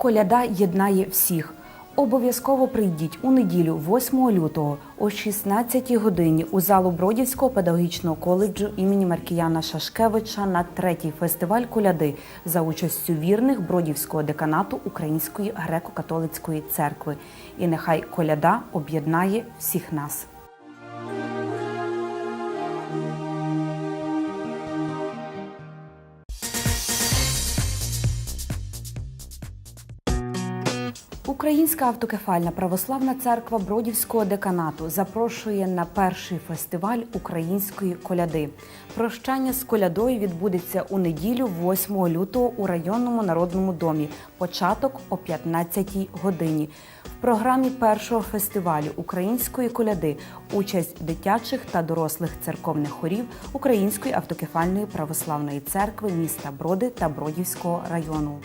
Коляда єднає всіх. Обов'язково прийдіть у неділю, 8 лютого, о 16 годині у залу Бродівського педагогічного коледжу імені Маркіяна Шашкевича на третій фестиваль коляди за участю вірних Бродівського деканату Української греко-католицької церкви. І нехай коляда об'єднає всіх нас. Українська автокефальна православна церква Бродівського деканату запрошує на перший фестиваль української коляди. Прощання з колядою відбудеться у неділю, 8 лютого, у районному народному домі. Початок о 15 годині. В програмі першого фестивалю української коляди участь дитячих та дорослих церковних хорів Української автокефальної православної церкви міста Броди та Бродівського району.